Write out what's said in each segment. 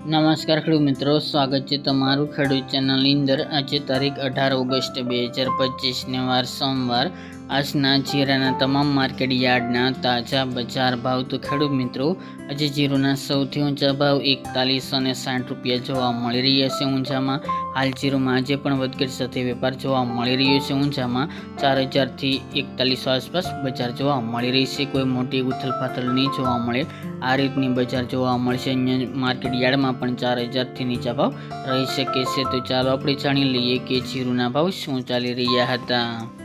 નમસ્કાર ખેડૂત મિત્રો, સ્વાગત છે તમારું ખેડૂત ચેનલની અંદર. આજે તારીખ અઢાર ઓગસ્ટ બે હજાર પચીસને વાર સોમવાર આજના જીરાના તમામ માર્કેટ યાર્ડના તાજા બજાર ભાવ તો ખેડૂત મિત્રો, આજે જીરુના સૌથી ઊંચા ભાવ એકતાલીસો અને સાઠ રૂપિયા જોવા મળી રહ્યા છે ઊંચામાં હાલ જીરુમાં આજે પણ વધઘટ સાથે વેપાર જોવા મળી રહ્યો છે ઊંચામાં ચાર હજારથી એકતાલીસો આસપાસ બજાર જોવા મળી રહી છે. કોઈ મોટી ઉથલપાથલ નહીં જોવા મળે. આ રીતની બજાર જોવા મળશે. અહીંયા માર્કેટ યાર્ડમાં પણ ચાર હજારથી નીચા ભાવ રહી શકે છે. તો ચાલો આપણે જાણી લઈએ કે જીરુના ભાવ શું ચાલી રહ્યા હતા.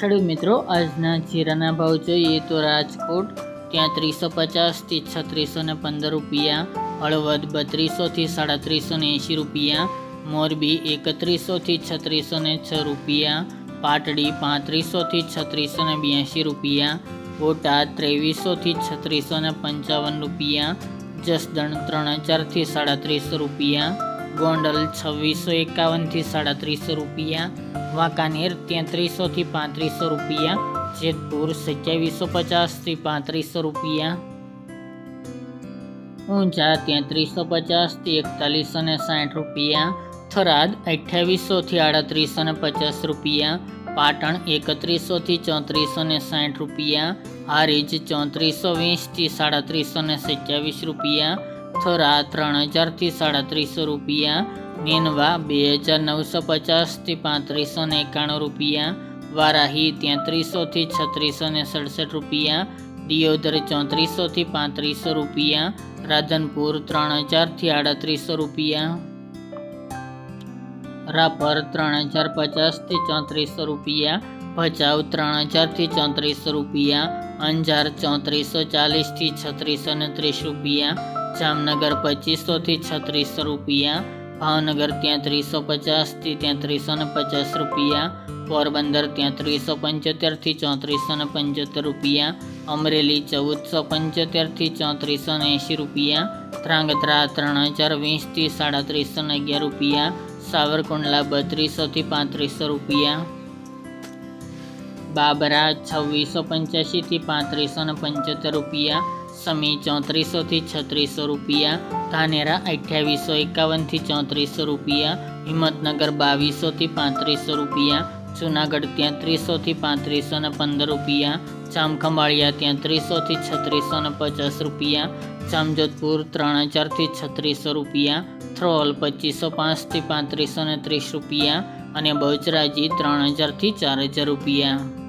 ખેડૂત મિત્રો, આજના જીરાના ભાવ જોઈએ તો રાજકોટ ત્યાં ત્રીસો પચાસથી છત્રીસો ને પંદર રૂપિયા, હળવદ બત્રીસોથી સાડત્રીસો ને એંશી રૂપિયા, મોરબી એકત્રીસોથી છત્રીસો ને છ રૂપિયા, પાટડી પાંત્રીસોથી છત્રીસો ને બ્યાસી રૂપિયા, બોટાદ ત્રેવીસોથી છત્રીસો ને પંચાવન રૂપિયા, જસદણ ત્રણ હજારથી સાડત્રીસો રૂપિયા ગોંડલ છવ્વીસો એકાવનથી સાડત્રીસો રૂપિયા, વાંકાનેર તેત્રીસોથી પાંત્રીસો રૂપિયા, જેતપુર સત્યાવીસો પચાસથી પાંત્રીસો રૂપિયા. ઊંઝા તેત્રીસો પચાસથી એકતાલીસો ને સાઠ રૂપિયા, થરાદ અઠ્યાવીસોથી આડત્રીસો ને પચાસ રૂપિયા, પાટણ એકત્રીસોથી ચોત્રીસો ને સાઠ રૂપિયા, હારીજ ચોત્રીસો વીસથી સાડત્રીસો ને સત્યાવીસ રૂપિયા થરા ત્રણ હજારથી સાડત્રીસો રૂપિયા નેનવા બે હજાર નવસો પચાસથી પાંત્રીસો ને એકાણું રૂપિયા, વારાહી તેત્રીસોથી છત્રીસો ને સડસઠ રૂપિયા, દિયોદર ચોત્રીસોથી પાંત્રીસો રૂપિયા, રાધનપુર ત્રણ હજારથી આડત્રીસો રૂપિયા. રાપર ત્રણ હજાર પચાસથી ચોત્રીસો રૂપિયા, ભચાઉ ત્રણ હજારથી ચોત્રીસો રૂપિયા, અંજાર ચોત્રીસો ચાલીસથી છત્રીસો ને ત્રીસ રૂપિયા જામનગર પચીસોથી છત્રીસો રૂપિયા, ભાવનગર તેત્રીસો પચાસથી ત્યાંત્રીસો ને પચાસ રૂપિયા, પોરબંદર તેત્રીસો પંચોતેરથી ચોત્રીસો ને પંચોતેર રૂપિયા, અમરેલી ચૌદસો પંચોતેરથી ચોત્રીસો ને એંશી રૂપિયા, ધ્રાંગધ્રા ત્રણ હજાર વીસથી સાડત્રીસો ને અગિયાર રૂપિયા, સાવરકુંડલા બત્રીસોથી પાંત્રીસો રૂપિયા, બાબરા છવ્વીસો પંચ્યાસીથી પાંત્રીસો ને પંચોતેર રૂપિયા સમી ચોત્રીસોથી છત્રીસો રૂપિયા, ધાનેરા અઠ્યાવીસો એકાવનથી ચોત્રીસો રૂપિયા, હિંમતનગર બાવીસોથી પાંત્રીસો રૂપિયા, જુનાગઢ તેત્રીસોથી પાંત્રીસો ને પંદર રૂપિયા, જામખંભાળિયા તેત્રીસોથી છત્રીસો ને પચાસ રૂપિયા, જામજોધપુર ત્રણ હજારથી છત્રીસો રૂપિયા થ્રોલ પચીસો પાંચથી પાંત્રીસો ને ત્રીસ રૂપિયા અને બહુચરાજી ત્રણ હજારથી ચાર હજાર રૂપિયા.